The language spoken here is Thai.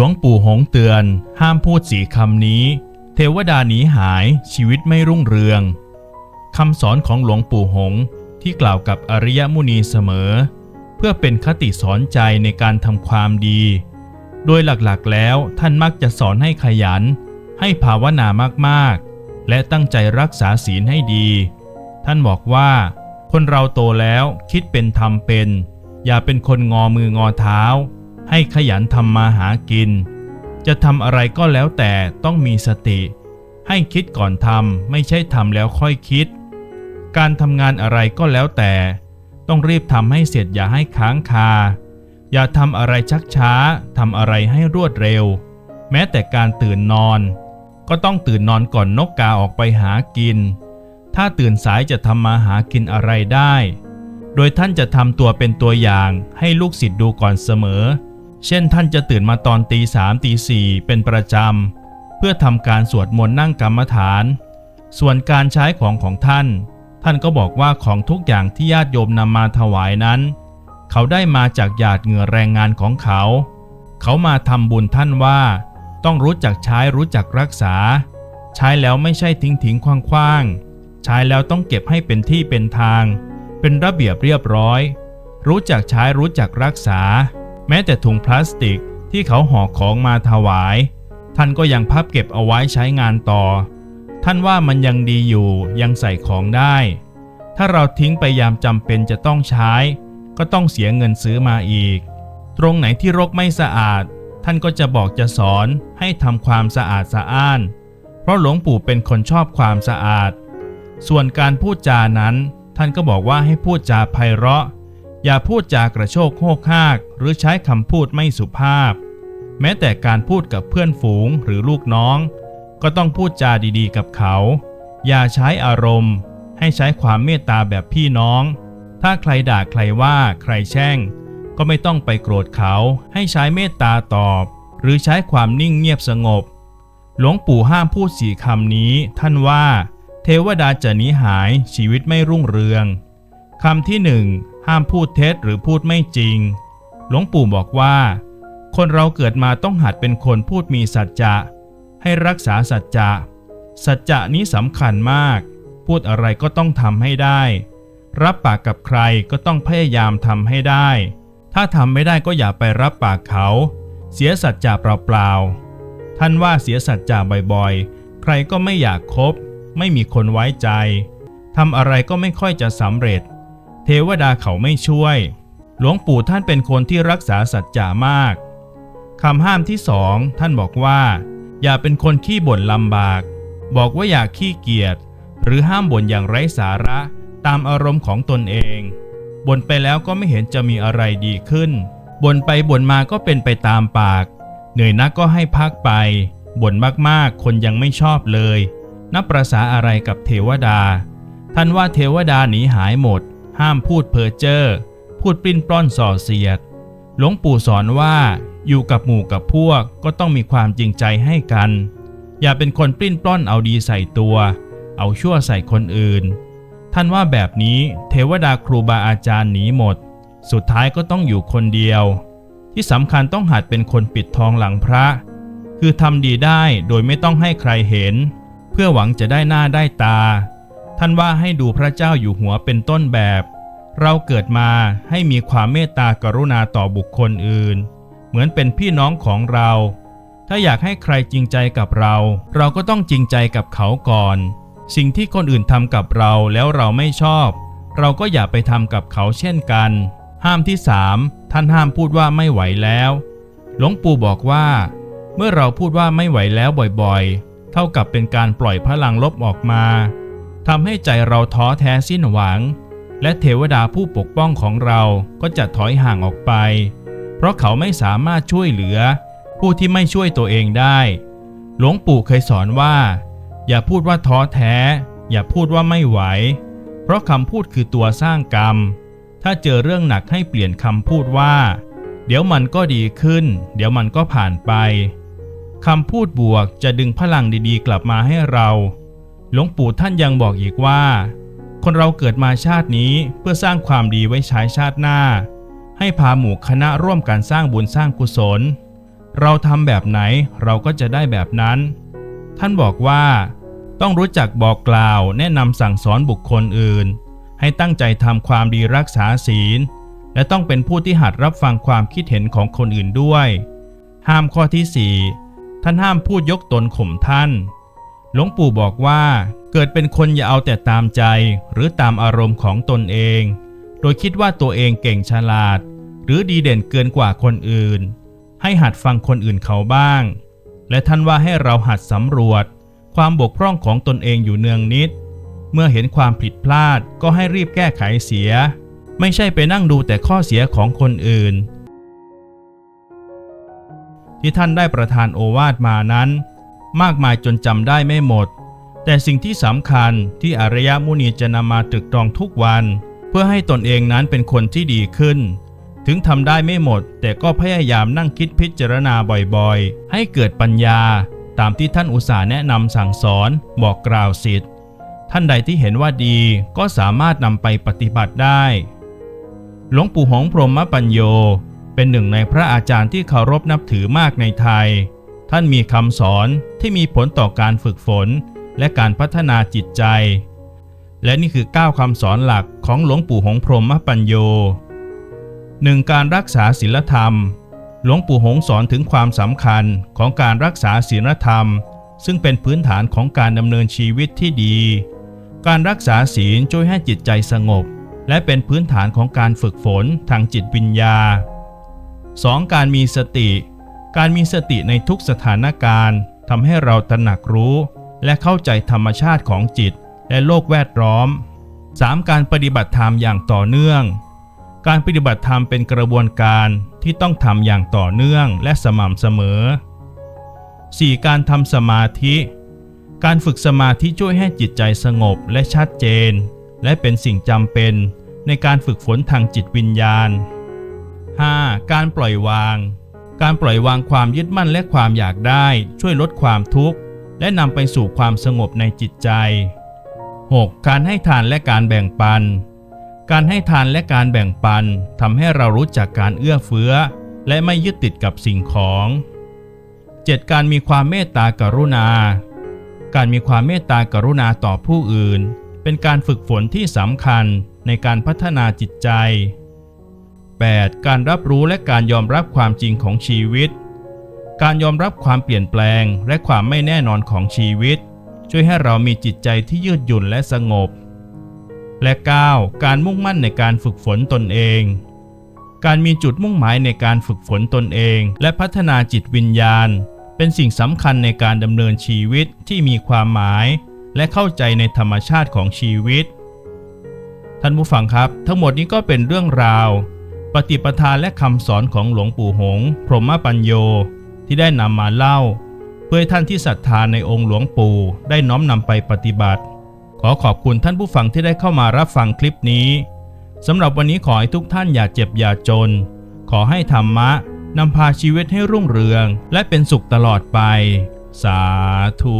หลวงปู่หงเตือน ห้ามพูดสีคำนี้ เทวดาหนีหายชีวิตไม่รุ่งเรืองคำสอนของหลวงปู่หงที่กล่าวกับอริยมุนีเสมอ เพื่อเป็นคติสอนใจในการทำความดี โดยหลักๆแล้วท่านมักจะสอนให้ขยัน ให้ภาวนามากๆ และตั้งใจรักษาศีลให้ดี ท่านบอกว่า คนเราโตแล้วคิดเป็นทำเป็น อย่าเป็นคนงอมืองอเท้า ให้ขยันทำมาหากิน จะทำอะไรก็แล้วแต่ต้องมีสติ ให้คิดก่อนทำไม่ใช่ทำแล้วค่อยคิด การทำงานอะไรก็แล้วแต่ ต้องรีบทำให้เสร็จอย่าให้ค้างคา อย่าทำอะไรชักช้าทำอะไรให้รวดเร็ว แม้แต่การตื่นนอน ก็ต้องตื่นนอนก่อนนกกาออกไปหากิน ถ้าตื่นสายจะทำมาหากินอะไรได้ โดยท่านจะทำตัวเป็นตัวอย่างให้ลูกศิษย์ดูก่อนเสมอ เช่นท่านจะตื่นมาตอนตีสามตีสี่เป็นประจำ เพื่อทำการสวดมนต์นั่งกรรมฐาน ส่วนการใช้ของของท่าน ท่านก็บอกว่าของทุกอย่างที่ญาติโยมนำมาถวายนั้น เขาได้มาจากหยาดเหงื่อแรงงานของเขา เขามาทำบุญท่านว่า ต้องรู้จักใช้รู้จักรักษา ใช้แล้วไม่ใช่ทิ้งทิ้งคว้างคว้างใช้แล้วต้องเก็บให้เป็นที่เป็นทาง เป็นระเบียบเรียบร้อย รู้จักใช้รู้จักรักษา แม้แต่ถุงพลาสติกที่เขาห่อของมาถวาย ท่านก็ยังพับเก็บเอาไว้ใช้งานต่อ ท่านว่ามันยังดีอยู่ยังใส่ของได้ ถ้าเราทิ้งไปยามจำเป็นจะต้องใช้ ก็ต้องเสียเงินซื้อมาอีก ตรงไหนที่รกไม่สะอาด ท่านก็จะบอกจะสอนให้ทำความสะอาดสะอ้าน เพราะหลวงปู่เป็นคนชอบความสะอาด ส่วนการพูดจานั้น ท่านก็บอกว่าให้พูดจาไพเราะ อย่าพูดจากระโชกโฮกฮากหรือใช้คำพูดไม่สุภาพ แม้แต่การพูดกับเพื่อนฝูงหรือลูกน้อง ก็ต้องพูดจาดีๆกับเขา อย่าใช้อารมณ์ ให้ใช้ความเมตตาแบบพี่น้อง ถ้าใครด่าใครว่าใครแช่ง ก็ไม่ต้องไปโกรธเขา ให้ใช้เมตตาตอบ หรือใช้ความนิ่งเงียบสงบ หลวงปู่ห้ามพูดสี่คำนี้ ท่านว่า เทวดาจะหนีหายชีวิตไม่รุ่งเรืองคำที่หนึ่ง ห้ามพูดเท็จหรือพูดไม่จริง หลวงปู่บอกว่า คนเราเกิดมาต้องหัดเป็นคนพูดมีสัจจะ ให้รักษาสัจจะ สัจจะนี้สำคัญมาก พูดอะไรก็ต้องทำให้ได้ รับปากกับใครก็ต้องพยายามทำให้ได้ ถ้าทำไม่ได้ก็อย่าไปรับปากเขา เสียสัจจะเปล่าๆท่านว่าเสียสัจจะบ่อยๆ ใครก็ไม่อยากคบ ไม่มีคนไว้ใจทำอะไรก็ไม่ค่อยจะสำเร็จ เทวดาเขาไม่ช่วย หลวงปู่ท่านเป็นคนที่รักษาสัจจะมากคำห้ามที่สองท่านบอกว่า อย่าเป็นคนขี้บ่นลำบาก บอกว่าอย่าขี้เกียจหรือห้ามบ่นอย่างไร้สาระตามอารมณ์ของตนเองบ่นไปแล้วก็ไม่เห็นจะมีอะไรดีขึ้นบ่นไปบ่นมาก็เป็นไปตามปาก เหนื่อยนักก็ให้พักไปบ่นมากๆ คนยังไม่ชอบเลย นับประษาอะไรกับเทวดา ท่านว่าเทวดาหนีหายหมด ห้ามพูดเพ้อเจ้อ พูดปลิ้นปล้อนส่อเสียด หลวงปู่สอนว่าอยู่กับหมู่กับพวกก็ต้องมีความจริงใจให้กัน อย่าเป็นคนปลิ้นปล้อนเอาดีใส่ตัว เอาชั่วใส่คนอื่น ท่านว่าแบบนี้เทวดาครูบาอาจารย์หนีหมด สุดท้ายก็ต้องอยู่คนเดียว ที่สำคัญต้องหัดเป็นคนปิดทองหลังพระ คือทำดีได้โดยไม่ต้องให้ใครเห็น เพื่อหวังจะได้หน้าได้ตา ท่านว่าให้ดูพระเจ้าอยู่หัวเป็นต้นแบบ เราเกิดมาให้มีความเมตตากรุณาต่อบุคคลอื่น เหมือนเป็นพี่น้องของเรา ถ้าอยากให้ใครจริงใจกับเรา เราก็ต้องจริงใจกับเขาก่อน สิ่งที่คนอื่นทำกับเราแล้วเราไม่ชอบ เราก็อย่าไปทำกับเขาเช่นกัน ห้ามที่สามท่านห้ามพูดว่าไม่ไหวแล้ว หลวงปู่บอกว่า เมื่อเราพูดว่าไม่ไหวแล้วบ่อยๆ เท่ากับเป็นการปล่อยพลังลบออกมา ทำให้ใจเราท้อแท้สิ้นหวัง และเทวดาผู้ปกป้องของเราก็จะถอยห่างออกไป เพราะเขาไม่สามารถช่วยเหลือ ผู้ที่ไม่ช่วยตัวเองได้ หลวงปู่เคยสอนว่า อย่าพูดว่าท้อแท้ อย่าพูดว่าไม่ไหว เพราะคำพูดคือตัวสร้างกรรม ถ้าเจอเรื่องหนักให้เปลี่ยนคำพูดว่า เดี๋ยวมันก็ดีขึ้น เดี๋ยวมันก็ผ่านไปคำพูดบวกจะดึงพลังดีๆ กลับมาให้เรา หลวงปู่ท่านยังบอกอีกว่า คนเราเกิดมาชาตินี้เพื่อสร้างความดีไว้ใช้ชาติหน้า ให้พาหมู่คณะร่วมกันสร้างบุญสร้างกุศล เราทำแบบไหนเราก็จะได้แบบนั้น ท่านบอกว่า ต้องรู้จักบอกกล่าวแนะนำสั่งสอนบุคคลอื่น ให้ตั้งใจทำความดีรักษาศีล และต้องเป็นผู้ที่หัดรับฟังความคิดเห็นของคนอื่นด้วย ห้ามข้อที่ 4 ท่านห้ามพูดยกตนข่มท่าน หลวงปู่บอกว่าเกิดเป็นคนอย่าเอาแต่ตามใจหรือตามอารมณ์ของตนเอง โดยคิดว่าตัวเองเก่งฉลาด หรือดีเด่นเกินกว่าคนอื่น ให้หัดฟังคนอื่นเขาบ้าง และท่านว่าให้เราหัดสำรวจ ความบกพร่องของตนเองอยู่เนืองนิด เมื่อเห็นความผิดพลาดก็ให้รีบแก้ไขเสีย ไม่ใช่ไปนั่งดูแต่ข้อเสียของคนอื่น ที่ท่านได้ประทานโอวาทมานั้น มากมายจนจำได้ไม่หมด แต่สิ่งที่สำคัญที่อริยมุนีจะนำมาตรึกตรองทุกวัน เพื่อให้ตนเองนั้นเป็นคนที่ดีขึ้น ถึงทำได้ไม่หมด แต่ก็พยายามนั่งคิดพิจารณาบ่อยๆ ให้เกิดปัญญา ตามที่ท่านอุตส่าห์แนะนำสั่งสอนบอกกล่าวสิทธิ์ท่านใดที่เห็นว่าดีก็สามารถนำไปปฏิบัติได้ หลวงปู่หงพรหมปัญโยเป็นหนึ่งในพระอาจารย์ที่เคารพนับถือมากในไทย ท่านมีคำสอนที่มีผลต่อการฝึกฝน และการพัฒนาจิตใจ และนี่คือ 9คำสอนหลักของหลวงปู่หงส์พรหมปัญโย 1. การรักษาศีลธรรม หลวงปู่หงส์สอนถึงความสำคัญของการรักษาศีลธรรม ซึ่งเป็นพื้นฐานของการดำเนินชีวิตที่ดี การรักษาศีลช่วยให้จิตใจสงบ และเป็นพื้นฐานของการฝึกฝนทางจิตวิญญา 2. การมีสติ การมีสติในทุกสถานการณ์ทำให้เราตระหนักรู้ และเข้าใจธรรมชาติของจิตและโลกแวดล้อม 3. การปฏิบัติธรรมอย่างต่อเนื่อง การปฏิบัติธรรมเป็นกระบวนการที่ต้องทำอย่างต่อเนื่องและสม่ำเสมอ 4. การทำสมาธิ การฝึกสมาธิช่วยให้จิตใจสงบและชัดเจน และเป็นสิ่งจำเป็นในการฝึกฝนทางจิตวิญญาณ 5. การปล่อยวาง การปล่อยวางความยึดมั่นและความอยากได้ ช่วยลดความทุกข์ และนำไปสู่ความสงบในจิตใจ 6. การให้ทานและการแบ่งปัน การให้ทานและการแบ่งปันทำให้เรารู้จักการเอื้อเฟื้อ และไม่ยึดติดกับสิ่งของ 7. การมีความเมตตากรุณา การมีความเมตตากรุณาต่อผู้อื่น เป็นการฝึกฝนที่สำคัญในการพัฒนาจิตใจ 8. การรับรู้และการยอมรับความจริงของชีวิต การยอมรับความเปลี่ยนแปลงและความไม่แน่นอนของชีวิต ช่วยให้เรามีจิตใจที่ยืดหยุ่นและสงบ และ 9. การมุ่งมั่นในการฝึกฝนตนเอง การมีจุดมุ่งหมายในการฝึกฝนตนเอง และพัฒนาจิตวิญญาณ เป็นสิ่งสำคัญในการดำเนินชีวิตที่มีความหมาย และเข้าใจในธรรมชาติของชีวิต ท่านผู้ฟังครับ ทั้งหมดนี้ก็เป็นเรื่องราว ปฏิปทาและคำสอนของหลวงปู่หง พรหมปัญโยที่ได้นำมาเล่า เพื่อท่านที่ศรัทธาในองค์หลวงปู่ได้น้อมนำไปปฏิบัติ ขอขอบคุณท่านผู้ฟังที่ได้เข้ามารับฟังคลิปนี้สำหรับวันนี้ขอให้ทุกท่านอย่าเจ็บอย่าจน ขอให้ธรรมะนำพาชีวิตให้รุ่งเรือง และเป็นสุขตลอดไป สาธุ